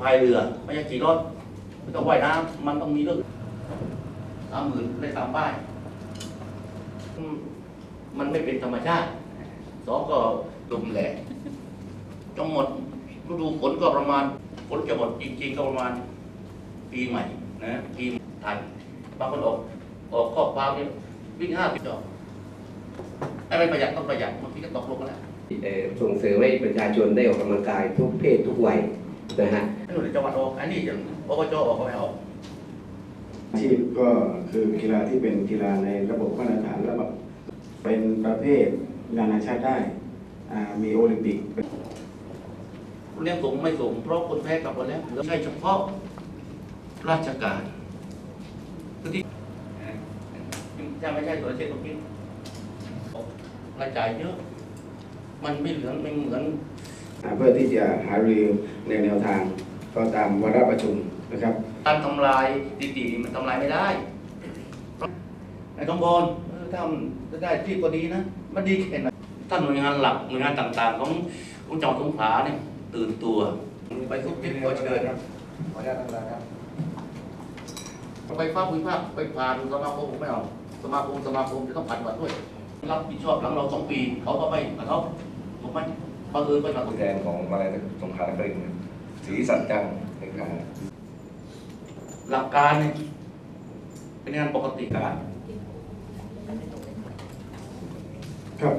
พายเรือ ไม่ใช่ขี่รถไม่ต้องว่ายน้ำมันต้องมีเรื่องสามหมื่นได้ตามป้าย มันไม่เป็นธรรมชาติ สองก็ลมแรงทั้งหมดฤดูฝนก็ประมาณฝนจะหมดจริงๆก็ประมาณ ปีใหม่นะปีไทยบางคนออกออกข้อความนี่วิ่งห้าสิบดอกไอ้ไม่ประหยัดต้องประหยัดบางทีก็ตกลงกันแล้วส่งเสริมให้ประชาชนได้ออกกำลังกายทุกเพศทุกวัย นะฮะไอ้หน่วยจังหวัดออก อันนี้อย่างอบจออกก็ไม่ออกอาชีพก็คือกีฬาที่เป็นกีฬาในระบบมาตรฐานระบบเป็นประเภทนานาชาติได้อ่ามีโอลิมปิกเรียกส่งไม่ส่งเพราะคนแพ้กลับหมดแล้วใช่เฉพาะราชการคือที่จะไม่ใช่ตัวเช่นตรงนี้รายจ่ายเยอะ มันไม่เหลืองไม่เหมือนอ่า เพื่อที่จะหารือในแนวทางก็ตามวาระประชุมนะครับ การทำลายสถิติมันทำลายไม่ได้ไอ้ทองบอลเออถ้ามันจะได้ที่ก็ดีนะ มันดีแค่ไหนท่านหน่วยงานหลักหน่วยงานต่างๆ ของของจังหวัดสงขลาเนี่ยตื่นตัว ไปทุกทิศขอเชิญขออนุญาตท่านประธานครับไปฟ้าภูมิภาคไปผ่านสมาคมผมไม่เอาสมาคมสมาคมจะต้องผ่านวัดด้วย รับผิดชอบหลังเราสองปี เขาก็ไม่กระทบผมไม่ บังเอิญไปมาผู้แทนของมาลัยสงขลานครินทร์ศรีสัจจังเลขาหลักการเนี่ยเป็นงานปกติการครับ